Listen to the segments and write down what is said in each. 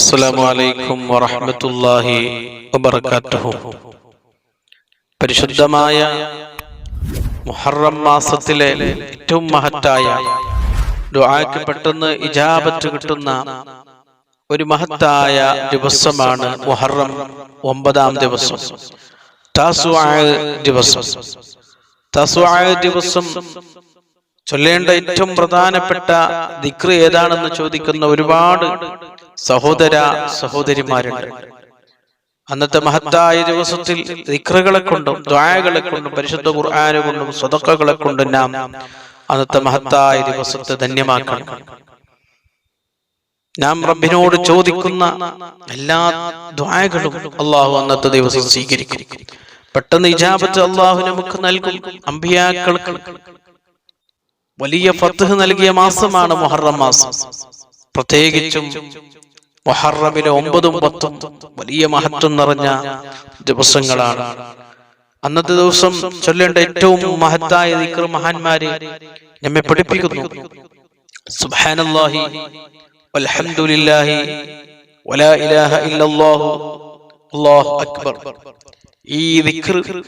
അസ്സലാമു അലൈക്കും വറഹ്മത്തുള്ളാഹി വബറകാതുഹു പരിശുദ്ധമായ മുഹറം മാസത്തിലെ ഏറ്റവും മഹത്തായ ദുആക്ക് പെട്ടെന്ന് ഇജാബത്ത് കിട്ടുന്ന ഒരു മഹത്തായ ദിവസമാണ് മുഹറം ഒമ്പതാം ദിവസം. താസുആ ദിവസം. താസുആ ദിവസം ചൊല്ലേണ്ട ഏറ്റവും പ്രധാനപ്പെട്ട ദിക്ർ ഏതാണെന്ന് ചോദിക്കുന്ന ഒരുപാട് സഹോദര സഹോദരിമാരുണ്ട്. അന്നത്തെ മഹത്തായ ദിവസത്തിൽ ദിക്റുകളെ കൊണ്ടും ദ്വായകളെ കൊണ്ടും പരിശുദ്ധ ഖുർആാനെ കൊണ്ടും സ്വതക്കകളെ കൊണ്ടും നാം അന്നത്തെ മഹത്തായ ദിവസത്തെ ധന്യമാക്കണം. നാം റബ്ബിനോട് ചോദിക്കുന്ന എല്ലാ ദ്വായകളും അള്ളാഹു അന്നത്തെ ദിവസം സ്വീകരിക്കും. പെട്ടെന്ന് ഇജാബത്ത് അള്ളാഹു നമുക്ക് നൽകും. അമ്പിയാക്കൾക്ക് വലിയ ഫത്ത് നൽകിയ മാസമാണ് മുഹറം മാസം. പ്രത്യേകിച്ചും മുഹറമിലെ ഒമ്പതും പത്തും വലിയ മഹത്വം നിറഞ്ഞ ദിവസങ്ങളാണ്. അന്നത്തെ ദിവസം ചൊല്ലേണ്ട ഏറ്റവും മഹത്തായ ദിക്ർ മഹാന്മാര് നമ്മെ പഠിപ്പിക്കുന്നു. വലാ ഇലാഹ ഇല്ലല്ലാഹു. അല്ലാഹു അക്ബർ. ഈ ദിക്ർ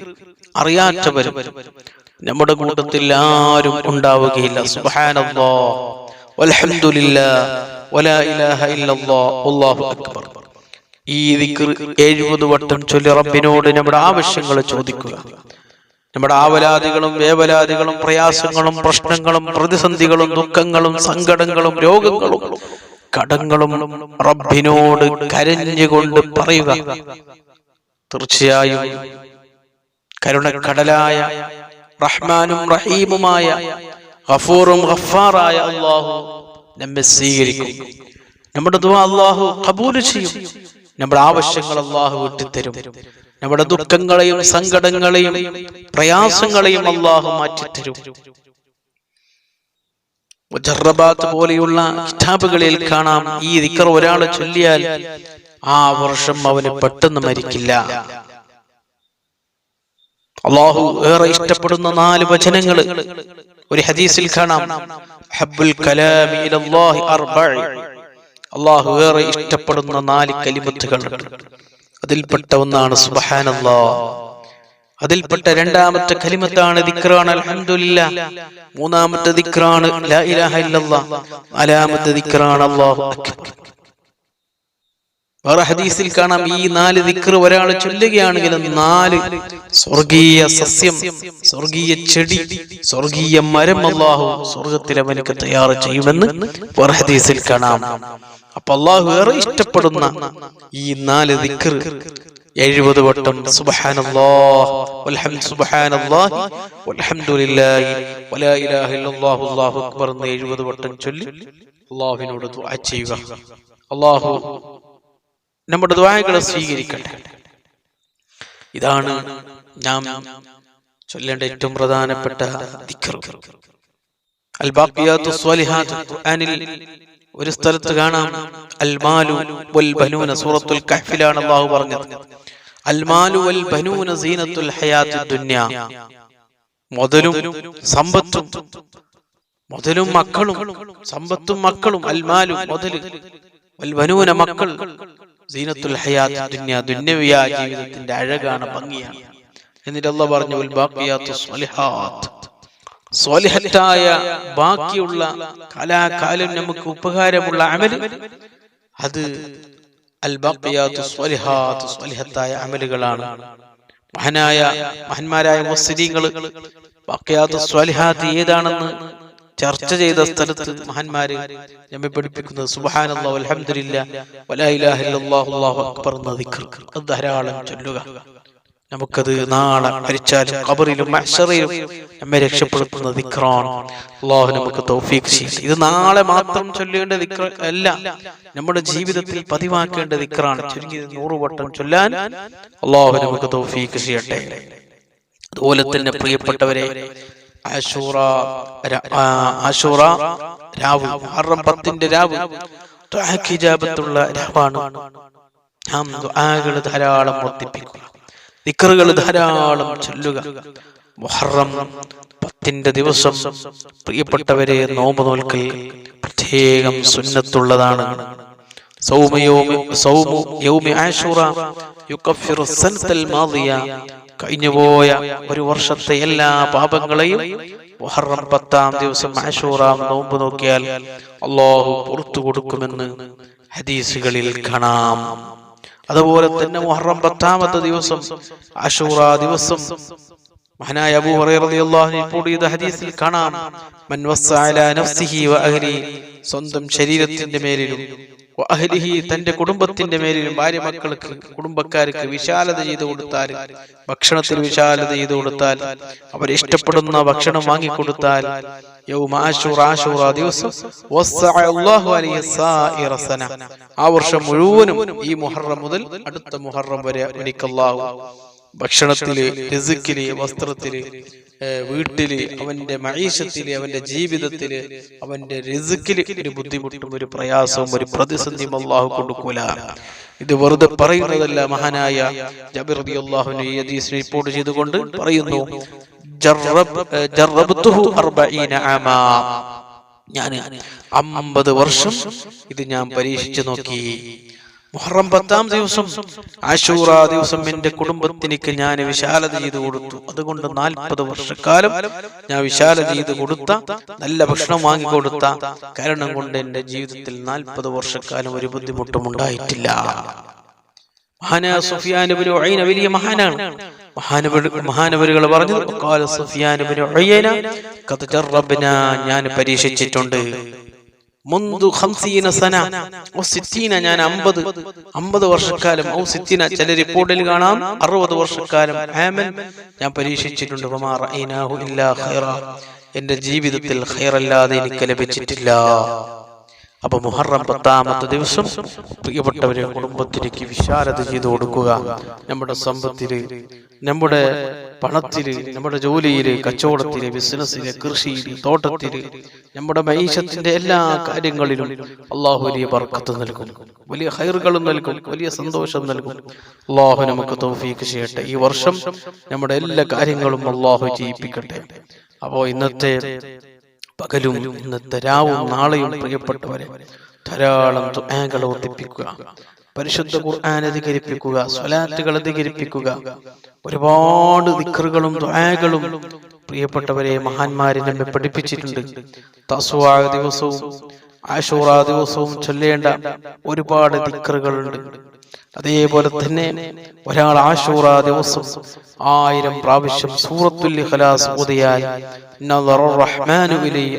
അറിയാത്തവരും നമ്മുടെ കൂട്ടത്തിൽ ആരും ഉണ്ടാവുകയില്ല. സുബ്ഹാനല്ലാഹ്. വൽഹംദുലില്ലാഹ് വലാ ഇലാഹ ഇല്ലല്ലാഹ് അല്ലാഹു അക്ബർ. ഈ ദിക്ർ എഴുപത് വട്ടം ചൊല്ലി റബ്ബിനോട് നമ്മുടെ ആവശ്യങ്ങൾ ചോദിക്കുക. നമ്മുടെ ആവലാദികളും വേവലാദികളും പ്രയാസങ്ങളും പ്രശ്നങ്ങളും പ്രതിസന്ധികളും ദുഃഖങ്ങളും സങ്കടങ്ങളും രോഗങ്ങളും കടങ്ങളും റബ്ബിനോട് കരഞ്ഞുകൊണ്ട് പറയുക. തീർച്ചയായും കരുണക്കടലായ റഹ്മാനും റഹീമുമായ ഗഫൂറും ഗഫാറായ അള്ളാഹു നമ്മെ സ്വീകരിക്കും. നമ്മുടെ ദുആ അള്ളാഹു കബൂൽ ചെയ്യും. നമ്മുടെ ആവശ്യങ്ങൾ അള്ളാഹു വിട്ടുതരും. നമ്മുടെ ദുഃഖങ്ങളെയും സങ്കടങ്ങളെയും പ്രയാസങ്ങളെയും അള്ളാഹു മാറ്റിത്തരും. മുജറബാത്ത് പോലെയുള്ള കിതാബുകളിൽ കാണാം ഈ ദിക്കർ ഒരാൾ ചൊല്ലിയാൽ ആ വർഷം അവന് പെട്ടെന്ന് മരിക്കില്ല. അള്ളാഹു ഏറെ ഇഷ്ടപ്പെടുന്ന നാല് വചനങ്ങൾ ഒരു ഹദീസിൽ കാണാം. ഹബ്ബുൽ കലാമി ഇലല്ലാഹി അർബഅ. അള്ളാഹു ഏറെ ഇഷ്ടപ്പെടുന്ന നാല് കലിമത്തുകളുണ്ട് അതിൽപ്പെട്ട ഒന്നാണ് സുബ്ഹാനല്ലാഹ് അതിൽപ്പെട്ട രണ്ടാമത്തെ കലിമത്താണ് ദിക്റാണ് അൽഹംദുലില്ലാ. മൂന്നാമത്തെ ദിക്റാണ് ലാ ഇലാഹ ഇല്ലല്ലാഹ് നാലാമത്തെ ദിക്റാണ് അല്ലാഹു അക്ബർ. വേറെ ഹദീസിൽ കാണാം ഈ നാല് ദിക്ർ ഒരാൾ ചൊല്ലുകയാണെങ്കിൽ നാല് സ്വർഗീയ സസ്യം സ്വർഗീയ ചെടി സ്വർഗീയ മരം അള്ളാഹു സ്വർഗത്തിൽ അവനക്ക് തയ്യാർ ചെയ്യുമെന്ന് വേറെ ഹദീസിൽ കാണാം. അപ്പൊ അള്ളാഹു ഏറെ ഇഷ്ടപ്പെടുന്ന ഈ നാല് ദിക്ർ എഴുപത് വട്ടം എഴുപത് വട്ടം ചൊല്ലി അള്ളാഹുവിനോട് ചെയ്യുക. അള്ളാഹു നമ്മുടെ ദ്വായകളെ സ്വീകരിക്കട്ടെ. ഇതാണ് നാം ചൊല്ലേണ്ട ഏറ്റവും പ്രധാനപ്പെട്ട ഖുർആനിൽ ഒരു സ്ഥലത്ത് കാണാം. അൽ മാലു വൽ ബനൂന സൂറത്തുൽ കഹ്ഫിലാണ് അല്ലാഹു പറഞ്ഞത്. അൽ മാലു വൽ ബനൂന സീനത്തുൽ ഹയാത്തി ദുനിയ. മുതലും സമ്പത്തും മുതലും മക്കളും സമ്പത്തും മക്കളും അൽ മാലു മുതൽ വൽ ബനൂന മക്കൾ സീനത്തുൽ ഹയാത്ത് ദുന്യ ദുന്യവിയ ജീവിതത്തിന്റെ അഴകാണ് ഭംഗിയാണ്. എന്നിട്ട് അല്ല പറഞ്ഞു സ്വാലിഹത്തായ ബാക്കിയുള്ള കലാകാലം നമുക്ക് ഉപകാരമുള്ള അമൽ അത് സ്വാലിഹത്തായ അമലുകളാണ്. മഹനായ മഹന്മാരായ മുസ്ലിങ്ങൾ ഏതാണെന്ന് ചർച്ച ചെയ്ത സ്ഥലത്ത് മഹാന്മാര് നമ്മെ പഠിപ്പിക്കുന്നത് സുബ്ഹാനല്ലാഹു വലാ ഇലാഹ ഇല്ലല്ലാഹു അക്ബർ എന്ന ധാരാളം ചൊല്ലുക. നമുക്കത് നാളെ മരിച്ചാലും കബറിലും മഹ്ശറിലും നമ്മെ രക്ഷപ്പെടുത്തുന്ന ദിക്റാണ്. അള്ളാഹു നമുക്ക് തൗഫീഖ് ചെയ്യട്ടെ. ഇത് നാളെ മാത്രം ചൊല്ലേണ്ട ദിക്ർ അല്ല. നമ്മുടെ ജീവിതത്തിൽ പതിവാക്കേണ്ട ദിക്റാണ്. ചുരുങ്ങിയത് നൂറ് വട്ടം ചൊല്ലാൻ അള്ളാഹു നമുക്ക് തൗഫീഖ് ചെയ്യട്ടെ. അതുപോലെ തന്നെ പ്രിയപ്പെട്ടവരെ ആശൂറ ആശൂറ രാവ്. മുഹറം പത്തിന്റെ രാവ് ഹിജാബത്തുള്ള രാവാണ്. നാം ദുആകൾ ധാരാളം വർദ്ധിപ്പിക്കുക. നിക്കറുകൾ ധാരാളം ചൊല്ലുക. മുഹറം പത്തിന്റെ ദിവസം പ്രിയപ്പെട്ടവരെ നോമ്പ് നോൽക്കൽ പ്രത്യേകം സുന്നത്തുള്ളതാണ്. സൗമ യൗമ സൗമു യൗമി ആശൂറ യുകഫിറു സനത്തൽ മാദിയ. കഴിഞ്ഞുപോയ ഒരു വർഷത്തെ എല്ലാ പാപങ്ങളെയും മുഹറം പത്താം ദിവസം ആശൂറാം നോമ്പ് നോക്കിയാൽ അള്ളാഹു പുറത്തു കൊടുക്കുമെന്ന് ഹദീസുകളിൽ കാണാം. അതുപോലെ തന്നെ മുഹറം പത്താമത്തെ ദിവസം അഷൂറ ദിവസം മഹാനായ അബൂ ഇപ്പോൾ ഇത് ഹദീസിൽ കാണാം. മൻ വസ്സഅല നഫ്സിഹി വ സ്വന്തം ശരീരത്തിന്റെ മേലിലും അഹ്ലിഹി തന്റെ കുടുംബത്തിന്റെ മേലിലും ഭാര്യ മക്കൾക്ക് കുടുംബക്കാർക്ക് വിശാലത ചെയ്തു കൊടുത്താൽ ഭക്ഷണത്തിൽ വിശാലത ചെയ്തു കൊടുത്താൽ അവർ ഇഷ്ടപ്പെടുന്ന ഭക്ഷണം വാങ്ങിക്കൊടുത്താൽ ദിവസം ആ വർഷം മുഴുവനും ഈ മുഹറം മുതൽ അടുത്ത മുഹറം വരെ ഭക്ഷണത്തിൽ രസിക്കിൽ വസ്ത്രത്തിൽ ഏഹ് വീട്ടിൽ അവന്റെ മൈഷത്തിൽ അവന്റെ ജീവിതത്തിൽ അവന്റെ രസിക്കിൽ ഒരു ബുദ്ധിമുട്ടും ഒരു പ്രയാസവും ഒരു പ്രതിസന്ധിയും അള്ളാഹു കൊടുക്കൂല. ഇത് വെറുതെ പറയുന്നതല്ല മഹാനായ ജബിർ ഈ ഹദീസ് റിപ്പോർട്ട് ചെയ്തുകൊണ്ട് പറയുന്നു ഞാൻ അമ്പത് വർഷം ഇത് ഞാൻ പരീക്ഷിച്ചു നോക്കി. മുഹറം പത്താം ദിവസം ആശൂറ ദിവസം എന്റെ കുടുംബത്തിനിക്ക് ഞാൻ വിശാലത ചെയ്തു കൊടുത്തു. അതുകൊണ്ട് നാൽപ്പത് വർഷക്കാലം ഞാൻ വിശാലത ചെയ്ത് കൊടുത്ത നല്ല ഭക്ഷണം വാങ്ങിക്കൊടുത്ത കാരണം കൊണ്ട് എന്റെ ജീവിതത്തിൽ നാൽപ്പത് വർഷക്കാലം ഒരു ബുദ്ധിമുട്ടും ഉണ്ടായിട്ടില്ല. മഹാന വലിയ മഹാനാണ്. മഹാനവരുകൾ പറഞ്ഞു "വഖാല സുഫിയാനുബിന് ഒഴൈന ഖദ് ജറബ്ന ഞാൻ പരീക്ഷിച്ചിട്ടുണ്ട്. മുന്തു ഖംസീന സന ഔ സിത്തീന ഞാൻ അമ്പത് അമ്പത് വർഷക്കാലം ഔ സിത്തീന ചില റിപ്പോർട്ടിൽ കാണാം അറുപത് വർഷക്കാലം. ആമൻ. ഞാൻ പരീക്ഷിച്ചിട്ടുണ്ട് എന്റെ ജീവിതത്തിൽ ഹൈറല്ലാതെ എനിക്ക് ലഭിച്ചിട്ടില്ല. അപ്പൊ മുഹറം പത്താമത്തെ ദിവസം പ്രിയപ്പെട്ടവരെ കുടുംബത്തിലേക്ക് വിശാലത ചെയ്തു കൊടുക്കുക. നമ്മുടെ സമ്പത്തിൽ നമ്മുടെ പണത്തിൽ നമ്മുടെ ജോലിയിൽ കച്ചവടത്തിൽ ബിസിനസ്സിൽ കൃഷിയിൽ തോട്ടത്തിൽ നമ്മുടെ മൈഷത്തിന്റെ എല്ലാ കാര്യങ്ങളിലും അള്ളാഹു വലിയ ബർക്കത്ത് നൽകും. വലിയ ഹൈറുകളും നൽകും. വലിയ സന്തോഷം നൽകും. അള്ളാഹു നമുക്ക് തൗഫീക്ക് ചെയ്യട്ടെ. ഈ വർഷം നമ്മുടെ എല്ലാ കാര്യങ്ങളും അള്ളാഹു ചെയ്യിപ്പിക്കട്ടെ അപ്പോ ഇന്നത്തെ പകലും ഇന്നത്തെ രാവും നാളെയും പ്രിയപ്പെട്ടവരെ ധാരാളം ദുആകൾ വർദ്ധിപ്പിക്കുക പരിശുദ്ധ ഖുർആൻ അധികരിപ്പിക്കുക സ്വലാത്തുകൾ അധികരിപ്പിക്കുക ഒരുപാട് ദിക്റുകളും ദുആകളും പ്രിയപ്പെട്ടവരെ മഹാന്മാരെ നമ്മെ പഠിപ്പിച്ചിട്ടുണ്ട്. തസ്വാ ദിവസവും ആശൂറ ദിവസവും ചൊല്ലേണ്ട ഒരുപാട് ദിക്റുകളുണ്ട്. അതേപോലെ തന്നെ ഒരാൾ ആശൂറ ദിവസം ആയിരം പ്രാവശ്യം സൂറത്തുൽ ഇഖ്ലാസ് ഓതിയാൽ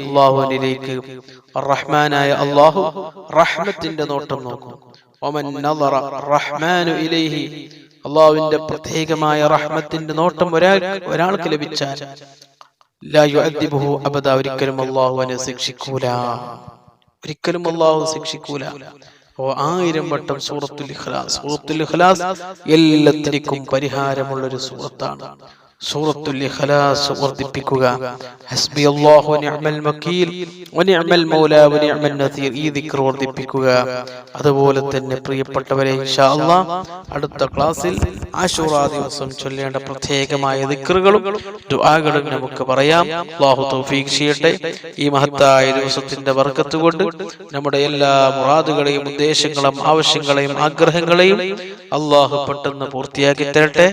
അല്ലാഹുവിലേക്ക് റഹ്മാനായ അല്ലാഹു റഹ്മത്തിന്റെ നോട്ടം നോക്കും. ഇലൈഹി അള്ളാഹുവിന്റെ പ്രത്യേകമായ റഹ്മത്തിന്റെ നോട്ടം ഒരാൾ ഒരാൾക്ക് ലഭിച്ചാൽ അബദ ഒരിക്കലും അള്ളാഹു അവനെ ശിക്ഷിക്കൂല. ഒരിക്കലും അള്ളാഹു ശിക്ഷിക്കൂല. ഓ ആയിരം വട്ടം സൂറത്തുൽ ഇഖ്ലാസ്. സൂറത്തുൽ ഇഖ്ലാസ് എല്ലാത്തിനും പരിഹാരമുള്ള ഒരു സൂറത്താണ്. സൂറത്തുൽ ഇഖ്ലാസ് വർദ്ധിപ്പിക്കുക. ഹസ്ബി അല്ലാഹു നിഅമൽ വക്കീൽ വനിഅമൽ മൗല വനിഅമൽ നസീർ ഈ ദിക്ർ വർദ്ധിപ്പിക്കുക. അതുപോലെ തന്നെ പ്രിയപ്പെട്ടവരെ ഇൻഷാ അല്ലാഹ് അടുത്ത ക്ലാസ്സിൽ ആശൂറ ദിവസം ചൊല്ലേണ്ട പ്രത്യേകമായ ദിക്റുകളും ദുആകളും നമുക്ക് പറയാം. അല്ലാഹു തൗഫീഖ് ചെയ്യട്ടെ. ഈ മഹത്തായ ദിവസത്തിന്റെ ബർക്കത്ത് കൊണ്ട് നമ്മുടെ എല്ലാ മുറാദുകളെയും ഉദ്ദേശങ്ങളും ആവശ്യങ്ങളെയും ആഗ്രഹങ്ങളെയും അള്ളാഹു പെട്ടെന്ന് പൂർത്തിയാക്കി തരട്ടെ.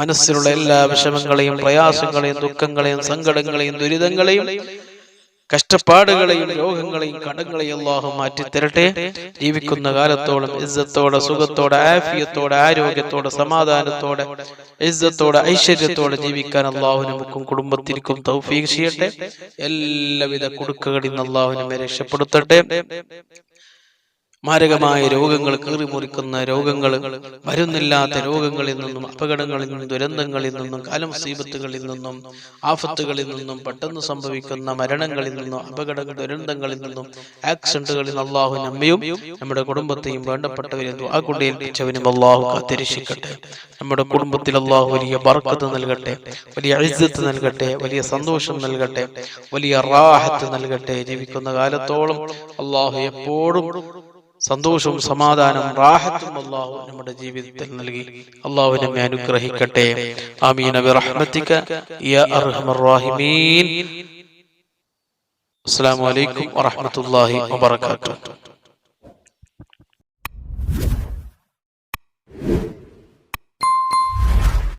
മനസ്സിലുള്ള എല്ലാ വിഷമങ്ങളെയും പ്രയാസങ്ങളെയും ദുഃഖങ്ങളെയും സങ്കടങ്ങളെയും ദുരിതങ്ങളെയും കഷ്ടപ്പാടുകളെയും രോഗങ്ങളെയും കടങ്ങളെയും അള്ളാഹു മാറ്റി തരട്ടെ. ജീവിക്കുന്ന കാലത്തോളം ഇസ്സത്തോടെ സുഖത്തോടെ ആഫിയത്തോടെ ആരോഗ്യത്തോടെ സമാധാനത്തോടെ ഇസ്സത്തോടെ ഐശ്വര്യത്തോടെ ജീവിക്കാൻ അള്ളാഹു നമുക്കും കുടുംബത്തിനും തൗഫീക് ചെയ്യട്ടെ. എല്ലാവിധ കുടുക്കുകളിൽ നിന്ന് അള്ളാഹു നമ്മെ രക്ഷപ്പെടുത്തട്ടെ. മാരകമായ രോഗങ്ങൾ കീറിമുറിക്കുന്ന രോഗങ്ങൾ വരുന്നില്ലാത്ത രോഗങ്ങളിൽ നിന്നും അപകടങ്ങളിൽ നിന്നും ദുരന്തങ്ങളിൽ നിന്നും കാലമുസീബത്തുകളിൽ നിന്നും ആഫത്തുകളിൽ നിന്നും പെട്ടെന്ന് സംഭവിക്കുന്ന മരണങ്ങളിൽ നിന്നും അപകട ദുരന്തങ്ങളിൽ നിന്നും ആക്സിഡന്റുകളിൽ അള്ളാഹു നമ്മയും നമ്മുടെ കുടുംബത്തെയും വേണ്ടപ്പെട്ടവരെയും ആ കൊണ്ട് ഏൽപ്പിച്ചവനും അള്ളാഹു കാത്തിരക്ഷിക്കട്ടെ. നമ്മുടെ കുടുംബത്തിൽ അള്ളാഹു വലിയ ബർക്കത്ത് നൽകട്ടെ വലിയ ഇജ്ജത്ത് നൽകട്ടെ വലിയ സന്തോഷം നൽകട്ടെ വലിയ റാഹത്ത് നൽകട്ടെ ജീവിക്കുന്ന കാലത്തോളം അള്ളാഹു എപ്പോഴും സന്തോഷവും സമാധാനവും റാഹത്തും അള്ളാഹു നമ്മുടെ ജീവിതത്തിൽ നൽകി. അള്ളാഹു നമ്മെ അനുഗ്രഹിക്കട്ടെ. ആമീന ബിറഹ്മതിക യാ അർഹമർ റഹീമീൻ. അസ്സലാമു അലൈക്കും വറഹ്മത്തുള്ളാഹി വബറകാതുഹു.